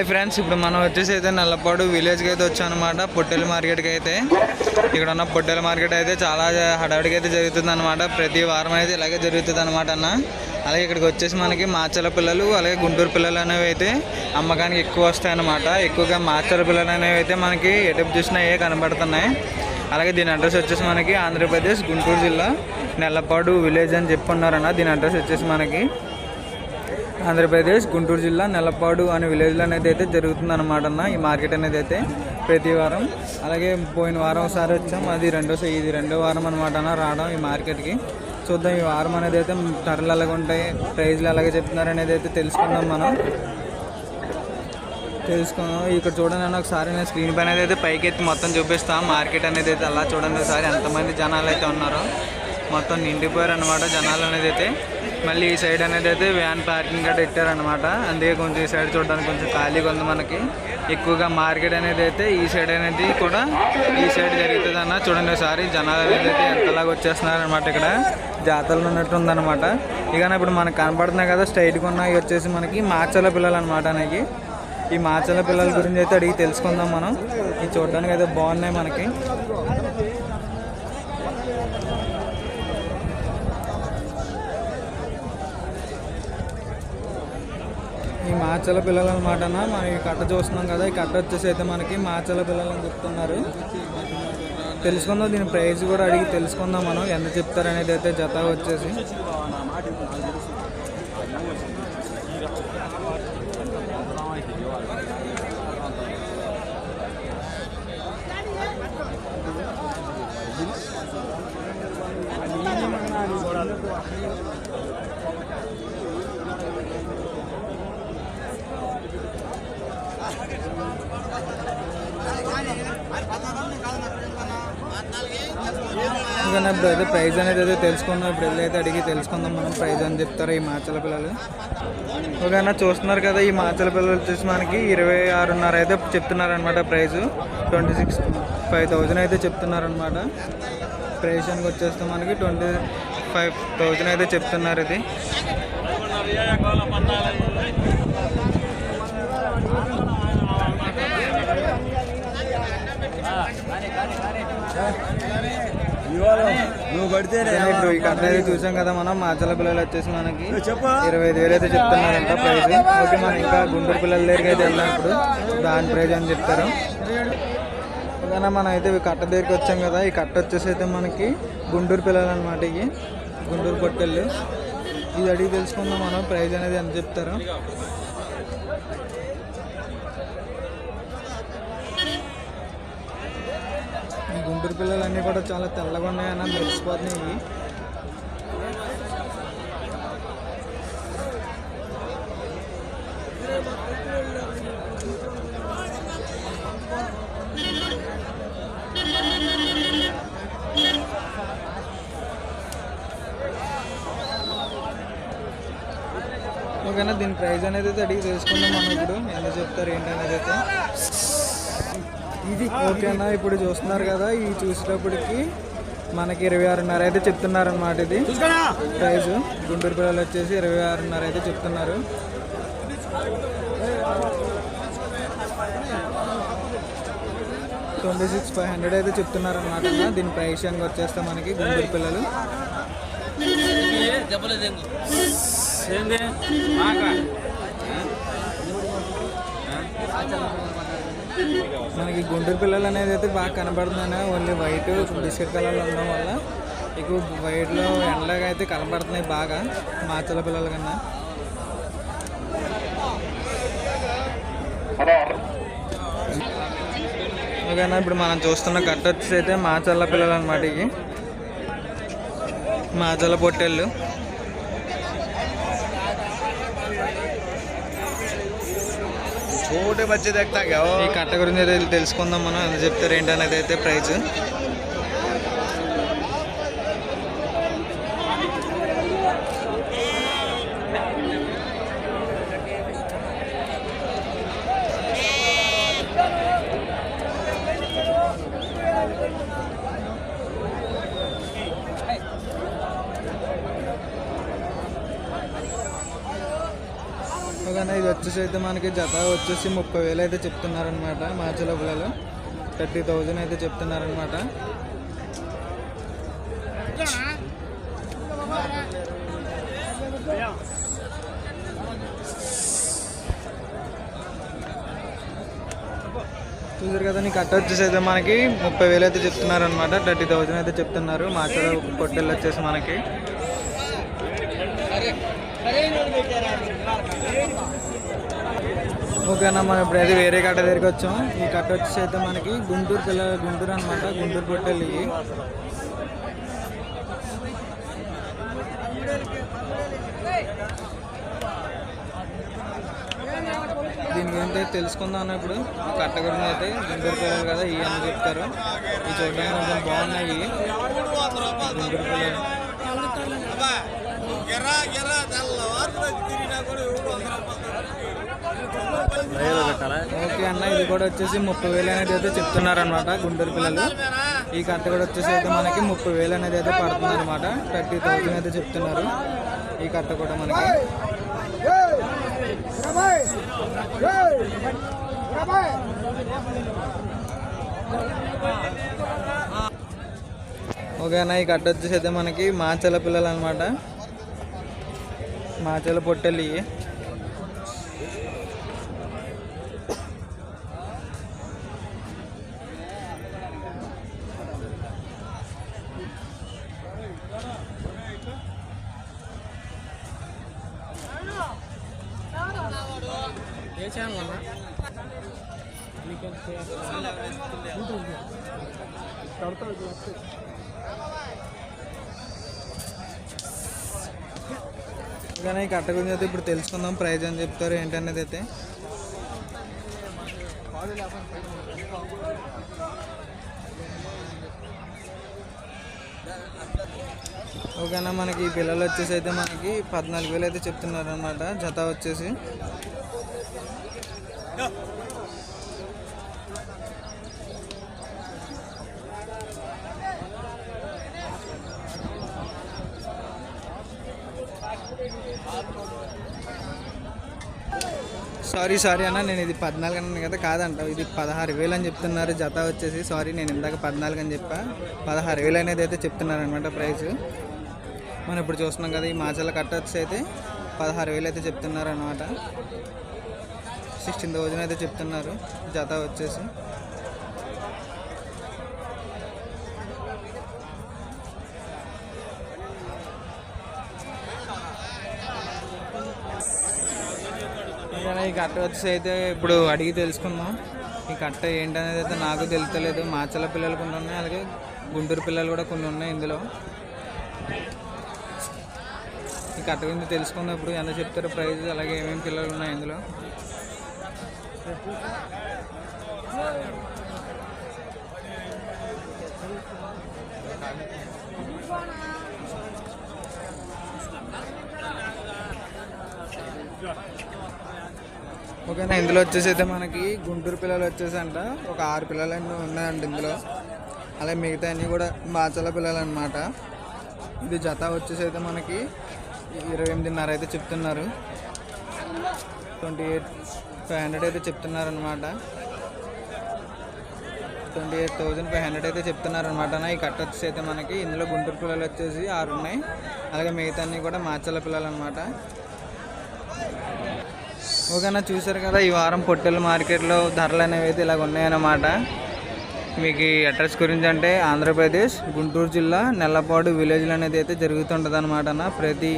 Hi friends ఇప్పుడు మనం వచ్చేసి అయితే నల్లపాడు విలేజ్కి అయితే వచ్చామన్నమాట పొట్టెల మార్కెట్కి అయితే. ఇక్కడ ఉన్న పొట్టెల మార్కెట్ అయితే చాలా హడావిడికి అయితే జరుగుతుంది అనమాట ప్రతి వారం అయితే ఇలాగే జరుగుతుంది అనమాట అన్న. అలాగే ఇక్కడికి వచ్చేసి మనకి మాచల పిల్లలు అలాగే గుంటూరు పిల్లలు అనేవి అయితే అమ్మకానికి ఎక్కువ వస్తాయన్నమాట ఎక్కువగా మాచల పిల్లలు అనేవి అయితే మనకి ఎటప్ చూసినా ఏ కనబడుతున్నాయి. అలాగే దీని అడ్రస్ వచ్చేసి మనకి ఆంధ్రప్రదేశ్ గుంటూరు జిల్లా నెల్లపాడు విలేజ్ అని చెప్పున్నారన్న దీని అడ్రస్ వచ్చేసి మనకి ఆంధ్రప్రదేశ్ గుంటూరు జిల్లా నెలపాడు అనే విలేజ్లో అనేది అయితే జరుగుతుంది అనమాట అన్న ఈ మార్కెట్ అనేది అయితే ప్రతి వారం. అలాగే పోయిన వారం ఒకసారి వచ్చాం. అది రెండో ఇది రెండో వారం అనమాట అన్న రావడం ఈ మార్కెట్కి. చూద్దాం ఈ వారం అనేది అయితే ధరలు ఎలాగ ఉంటాయి ప్రైజ్లు ఎలాగ చెప్తున్నారు అనేది అయితే తెలుసుకుందాం మనం. తెలుసుకుందాం. ఇక్కడ చూడండి అన్న ఒకసారి నేను స్క్రీన్ పైన అయితే పైకి ఎత్తి మొత్తం చూపిస్తాం. మార్కెట్ అనేది అయితే అలా చూడండి ఒకసారి. ఎంతమంది జనాలు అయితే ఉన్నారో. మొత్తం నిండిపోయారు అనమాట జనాలు అనేది అయితే. మళ్ళీ ఈ సైడ్ అనేది అయితే వ్యాన్ పార్కింగ్ గట్రా పెట్టారనమాట అందుకే కొంచెం ఈ సైడ్ చూడడానికి కొంచెం ఖాళీగా ఉంది మనకి. ఎక్కువగా మార్కెట్ అనేది అయితే ఈ సైడ్ అనేది కూడా ఈ సైడ్ జరుగుతుంది అన్న చూడండి ఒకసారి జనాలు అనేది అయితే ఎంతలాగా వచ్చేస్తున్నారనమాట ఇక్కడ. జాతరలు ఉన్నట్టు ఉందన్నమాట. ఇక ఇప్పుడు మనకు కనపడుతున్నాయి కదా స్ట్రైట్గా ఉన్నాయి. వచ్చేసి మనకి మాచల పిల్లలు అనమాట నాకు ఈ మాచల పిల్లల గురించి అయితే అడిగి తెలుసుకుందాం మనం. ఇది చూడడానికి అయితే బాగున్నాయి మనకి ఈ మాచల పిల్లలు అనమాట మనం ఈ కట్ట చూస్తున్నాం కదా ఈ కట్ట వచ్చేసి అయితే మనకి మాచల పిల్లలు అని చెప్తున్నారు. తెలుసుకుందాం దీని ప్రైస్ కూడా అడిగి తెలుసుకుందాం మనం ఎంత చెప్తారనేది అయితే జత వచ్చేసి. ఇంకా ఇప్పుడు అయితే ప్రైజ్ అనేది అయితే తెలుసుకుందాం. ఇప్పుడు అయితే అడిగి తెలుసుకుందాం మనం ప్రైజ్ అని చెప్తారు ఈ మాచల పిల్లలు? ఒకవేళ చూస్తున్నారు కదా ఈ మాచల పిల్లలు వచ్చేసి మనకి ఇరవై ఆరున్నర అయితే చెప్తున్నారనమాట prize. Twenty six five thousand అయితే చెప్తున్నారు అనమాట ప్రైజానికి వచ్చేస్తే మనకి ట్వంటీ ఫైవ్ థౌజండ్ అయితే చెప్తున్నారు ఇది. నువ్వు పడితే ఇప్పుడు కట్ట అయితే చూసాం కదా మనం మాచల పిల్లలు వచ్చేసి మనకి ఇరవై ఐదు వేలు అయితే చెప్తున్నారంట ప్రైజ్. ఓకే మనం ఇంకా గుంటూరు పిల్లల దగ్గరికి అయితే వెళ్ళినప్పుడు దాని ప్రైజ్ అని చెప్తారు. ఓకేనా మనం అయితే కట్ట దగ్గరికి వచ్చాం కదా ఈ కట్ట వచ్చేసి అయితే మనకి గుంటూరు పిల్లలు అనమాట ఇవి. గుంటూరు పొట్టెళ్ళు ఇది అడిగి తెలుసుకుందాం మనం ప్రైజ్ అనేది ఎంత చెప్తారు. గుంటూరు పిల్లలు అన్నీ కూడా చాలా తెల్లగా ఉన్నాయన్న మెరిసిపోతున్నాయి ఓకేనా దీని ప్రైస్ అనేది అయితే అడిగి తెలుసుకుందాం మనం ఇప్పుడు. ఎంత చెప్తారు ఏంటనేది అనేది అయితే. ఇది. ఓకేనా ఇప్పుడు చూస్తున్నారు కదా ఈ చూసేటప్పటికి మనకి ఇరవై ఆరున్నర అయితే చెప్తున్నారు అనమాట ఇది ప్రైజ్ గుంటూరు పిల్లలు వచ్చేసి ఇరవై ఆరున్నర అయితే చెప్తున్నారు. ట్వంటీ సిక్స్ ఫైవ్ హండ్రెడ్ అయితే చెప్తున్నారు అనమాట దీని ప్రైస్ అని వచ్చేస్తే మనకి గుంటూరు పిల్లలు. మనకి గుంటూరు పిల్లలు అనేది అయితే బాగా కనబడుతున్నాయి ఓన్లీ వైట్ బిస్కెట్ కలర్లో ఉండడం వల్ల ఎక్కువ వైట్లో ఎండగా అయితే కనబడుతున్నాయి బాగా మా చెల్ల పిల్లల కన్నా. ఓకేనా ఇప్పుడు మనం చూస్తున్న కట్ట వచ్చేసి అయితే మాచల్ల పిల్లలు అనమాట ఇవి. మాచల్ల పొట్టేళ్ళు. छोटे बच्चे देखता क्या हो ఈ కట్ట గురించి అయితే తెలుసుకుందాం మనం ఎంత చెప్తారు ఏంటనేది అయితే ప్రైజ్ వచ్చేసి అయితే మనకి జత వచ్చేసి ముప్పై వేలు అయితే చెప్తున్నారనమాట మాచల పిల్లలు థర్టీ థౌజండ్ అయితే చెప్తున్నారనమాట చూసారు కదా నీ కట్ట వచ్చేసి అయితే మనకి ముప్పై వేలు అయితే చెప్తున్నారు అనమాట థర్టీ థౌజండ్ అయితే చెప్తున్నారు. మాచల పొట్టెళ్ళు వచ్చేసి మనకి. ఓకేనా మనం ఇప్పుడైతే వేరే కట్ట దగ్గరికి వచ్చాం. ఈ కట్ట వచ్చేసి అయితే మనకి గుంటూరు పిల్ల గుంటూరు అనమాట గుంటూరు పొట్టెలు ఇవి. దీని గురించి తెలుసుకుందాం అన్న ఇప్పుడు. కట్ట గురించి అయితే గుంటూరు పిల్లలు కదా ఇవి అని చెప్తారు. ఈ చూడడానికి కొంచెం బాగున్నాయి గుంటూరు పిల్లలు ఎర్ర ఎర్ర తెల్లవారు తిరిగినా కూడా ఓకే అన్న ఇది కూడా వచ్చేసి ముప్పై వేలు అనేది అయితే చెప్తున్నారు అనమాట గుంటూరు పిల్లలు. ఈ కట్ట కూడా వచ్చేసి అయితే మనకి ముప్పై వేలు అనేది అయితే పడుతుంది అనమాట థర్టీ థౌసండ్ అయితే చెప్తున్నారు ఈ కట్ట కూడా మనకి. ఓకే అన్న ఈ కట్ట వచ్చేసి అయితే మనకి మాచల పిల్లలు అనమాట మాచల పొట్టెలు ఇవి కానీ కట్ట గురించి అయితే ఇప్పుడు తెలుసుకుందాం. ప్రైజ్ అని చెప్తారు. ఏంటనేది అయితే? ఓకేనా మనకి పిల్లలు వచ్చేసి అయితే మనకి పద్నాలుగు వేలు అయితే చెప్తున్నారు అనమాట జత వచ్చేసి. సారీ సారీ అన్న నేను ఇది పద్నాలుగు అన్నాను కదా కాదంట ఇది పదహారు వేలు అని చెప్తున్నారు జత వచ్చేసి. సారీ నేను ఇందాక పద్నాలుగు అని చెప్పా. పదహారు వేలు అనేది అయితే చెప్తున్నారు అనమాట ప్రైస్. మనం ఇప్పుడు చూస్తున్నాం కదా ఈ మాచల కట్ట అయితే పదహారు వేలు అయితే చెప్తున్నారు అనమాట సిక్స్టీన్ థౌజండ్ అయితే చెప్తున్నారు జత వచ్చేసి. ఈ కట్ట వచ్చేసి అయితే ఇప్పుడు అడిగి తెలుసుకుందాం. ఈ కట్ట ఏంటనేది అయితే నాకు తెలుస్తలేదు. మాచల పిల్లలు కొన్ని ఉన్నాయి అలాగే గుంటూరు పిల్లలు కూడా కొన్ని ఉన్నాయి ఇందులో. ఈ కట్ట గురించి తెలుసుకుందాం ఇప్పుడు. ఎంత చెప్తారు ప్రైస్ అలాగే ఏమేమి పిల్లలు ఉన్నాయి ఇందులో? ఓకేనా ఇందులో వచ్చేసి అయితే మనకి గుంటూరు పిల్లలు వచ్చేసి అంట ఒక ఆరు పిల్లలు అన్నీ ఉన్నాయండి ఇందులో. అలాగే మిగతా అన్నీ కూడా బాచల పిల్లలు అనమాట ఇది జత వచ్చేసి అయితే మనకి ఇరవై ఎనిమిదిన్నర అయితే చెప్తున్నారు. ట్వంటీ ఎయిట్ ఫైవ్ హండ్రెడ్ అయితే చెప్తున్నారు అనమాట twenty eight thousand five hundred అయితే చెప్తున్నారు అనమాట ఈ కట్ట వచ్చేసి అయితే మనకి ఇందులో గుంటూరు పిల్లలు వచ్చేసి ఆరు ఉన్నాయి. అలాగే మిగతా అన్నీ కూడా మాచల పిల్లలు అనమాట ఓకేనా చూసారు కదా ఈ వారం పొట్టెల మార్కెట్లో ధరలు అనేవి అయితే ఇలాగ ఉన్నాయన్నమాట. మీకు ఈ అడ్రస్ గురించి అంటే ఆంధ్రప్రదేశ్ గుంటూరు జిల్లా నెల్లపాడు విలేజ్లో అనేది అయితే జరుగుతుంటుంది అనమాట ప్రతి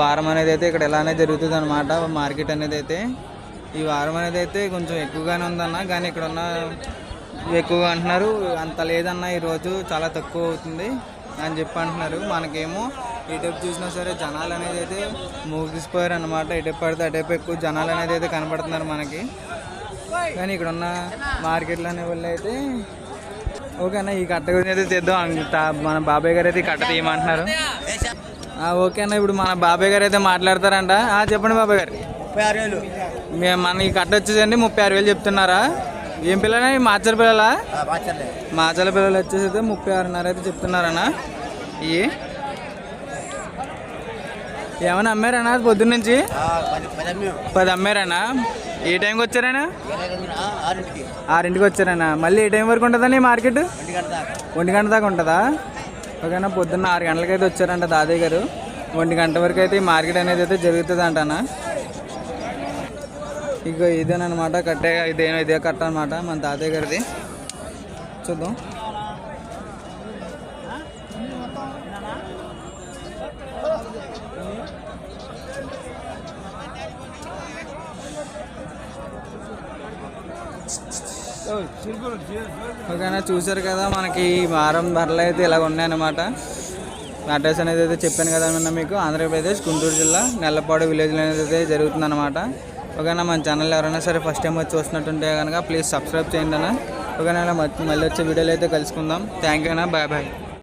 వారం అనేది అయితే ఇక్కడ ఇలానే జరుగుతుంది అనమాట మార్కెట్ అనేది అయితే. ఈ వారం అనేది అయితే కొంచెం ఎక్కువగానే ఉందన్న కానీ ఇక్కడ ఉన్న ఎక్కువగా అంటున్నారు అంత లేదన్న ఈరోజు చాలా తక్కువ అవుతుంది అని చెప్పి అంటున్నారు. మనకేమో ఎటైపు చూసినా సరే జనాలు అనేది అయితే ముగిసిపోయారు అనమాట ఎటైపు పడితే అటైపు ఎక్కువ జనాలు అనేది అయితే కనపడుతున్నారు మనకి. కానీ ఇక్కడ ఉన్న మార్కెట్లు అనే వాళ్ళు అయితే ఓకే అన్న ఈ కట్ట గురించి అయితే తెద్దాం అంత మన బాబాయ్ గారు అయితే ఈ కట్ట తీయమంటున్నారు. ఓకే అన్న ఇప్పుడు మన బాబాయ్ గారు అయితే మాట్లాడతారంట. ఆ, చెప్పండి బాబాయ్ గారు. ముప్పై ఆరు వేలు. మేము మన ఈ కట్ట వచ్చేసండి ముప్పై ఆరు వేలు చెప్తున్నారా? ఏం పిల్లలా? మాచల పిల్లలా మాచల పిల్లలు వచ్చేసి అయితే ముప్పై ఆరున్నర అయితే చెప్తున్నారన్న. ఇవి ఏమైనా అమ్మారన్నా పొద్దున్న నుంచి? పది పది అమ్మాం పది అమ్మారన్నా ఏ టైంకి రెండు ఆరింటికి. వచ్చారన్నా మళ్ళీ ఏ టైం వరకు ఉంటుందండి ఈ మార్కెట్? ఒంటి గంట దాకా. ఒంటి గంట దాకా ఉంటుందా? ఓకేనా పొద్దున్న ఆరు గంటలకైతే వచ్చారంట దాదయ్య గారు. ఒంటి గంట వరకు అయితే ఈ మార్కెట్ అనేది అయితే జరుగుతుంది అంటనా? ఇక ఇదేనమాట కట్టే ఇదే ఇదే కట్ట అనమాట మన తాతయ్య గారిది. చూద్దాం. ఓకేనా చూసారు కదా మనకి వారం ధరలు అయితే ఇలా ఉన్నాయన్నమాట. అడ్రస్ అనేది అయితే చెప్పాను కదా అన్న మీకు. ఆంధ్రప్రదేశ్ గుంటూరు జిల్లా నెల్లపాడు విలేజ్ అనేది అయితే జరుగుతుందన్నమాట. ఓకేనా మన ఛానల్ ఎవరైనా సరే ఫస్ట్ టైం వచ్చి చూస్తున్నట్టుంటే కనుక ప్లీజ్ సబ్స్క్రైబ్ చేయండి అన్న. ఓకేనా మళ్ళీ వచ్చే వీడియోలో అయితే కలుసుకుందాం. థ్యాంక్ యూ అన్న బాయ్ బాయ్